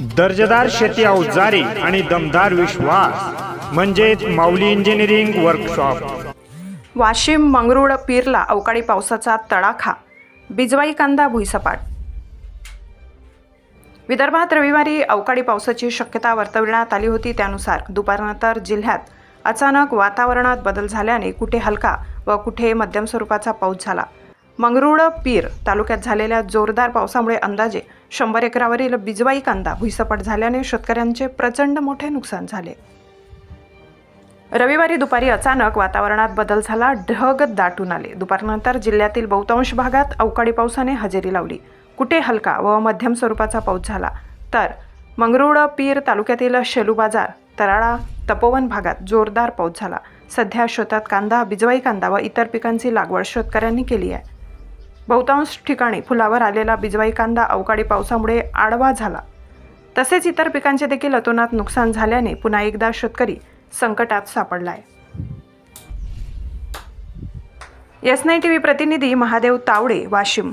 दर्जेदार शेती अवजारे आणि दमदार विश्वास म्हणजेच माऊली इंजिनिअरिंग वर्कशॉप वाशिम मंगरुळ पीरला अवकाळी पावसाचा तडाखा बिजवाई कांदा भुईसपाट. विदर्भात रविवारी अवकाळी पावसाची शक्यता वर्तविण्यात आली होती त्यानुसार दुपारनंतर जिल्ह्यात अचानक वातावरणात बदल झाल्याने कुठे हलका व कुठे मध्यम स्वरूपाचा पाऊस झाला. मंगरुळ पीर तालुक्यात झालेल्या जोरदार पावसामुळे अंदाजे शंभर एकरावरील बिजवाई कांदा भुईसपाट झाल्याने शेतकऱ्यांचे प्रचंड मोठे नुकसान झाले. रविवारी दुपारी अचानक वातावरणात बदल झाला ढग दाटून आले. दुपारनंतर जिल्ह्यातील बहुतांश भागात अवकाळी पावसाने हजेरी लावली. कुठे हलका व मध्यम स्वरूपाचा पाऊस झाला? तर मंगरुळ पीर तालुक्यातील शेलू बाजार तराळा तपोवन भागात जोरदार पाऊस झाला. सध्या शेतात कांदा बिजवाई कांदा व इतर पिकांची लागवड शेतकऱ्यांनी केली आहे. बहुतांश ठिकाणी फुलावर आलेला बिजवाई कांदा अवकाळी पावसामुळे आडवा झाला. तसेच इतर पिकांचे देखील अतोनात नुकसान झाल्याने पुन्हा एकदा शेतकरी संकटात सापडलाय. एस नाईन टी व्ही प्रतिनिधी महादेव तावडे वाशिम.